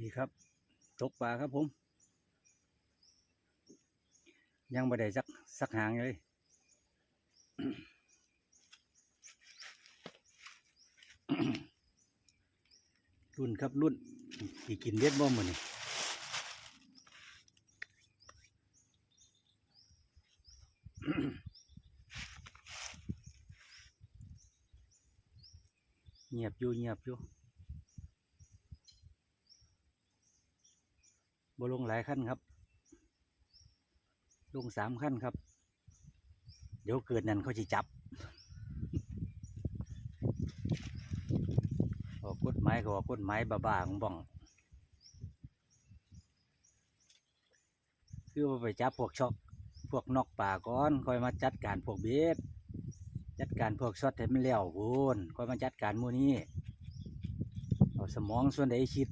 ดีครับตกปลาครับผม ยังไม่ได้สักสักหางเลยรุ่นครับรุ่นอีกินเด็ดบ่หมดนี่เงียบอยู่เงียบอยู่ บลงหลายขั้นครับ ลงสามขั้นครับ เดี๋ยวเกิดนั่นเขาจะจับออกกฎหมายก็ออกกฎหมายบ้าๆของบ้อง คือว่าไปจับพวกช็อกพวกนอกป่าก่อนคอยมาจัดการพวกเบสจัดการพวกช็อตให้มันแล้วพูนคอยมาจัดการมูนี้เอาสมองส่วนใดคิด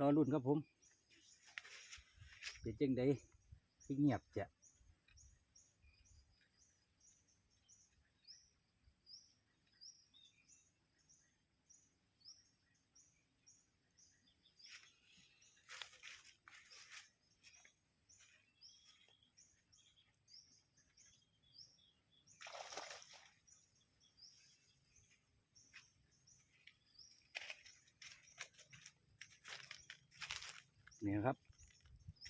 รอรุ่นครับผม เป็นจังไดเงียบจะ เนี่ยครับ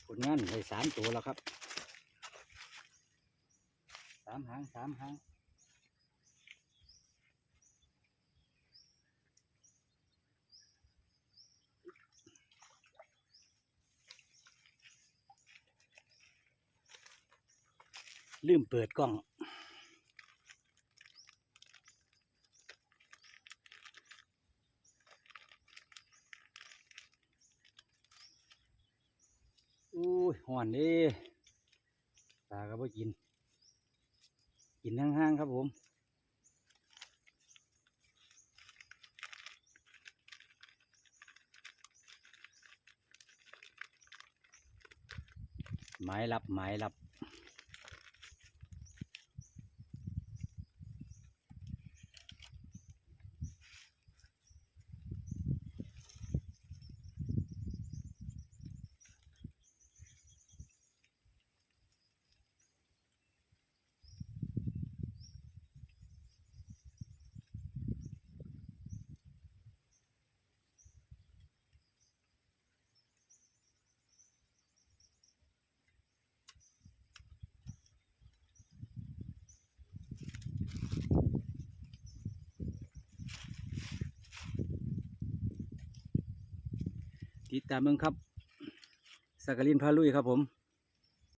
ผลงานได้สามตัวแล้วครับสามหางสามหางลืมเปิดกล้อง อุ้ ยห่อนดิตาก็บ่กิน กินห่างๆครับผมหมายรับหมายรับ ติดตามเมืองครับสักกลินพาลุยครับผม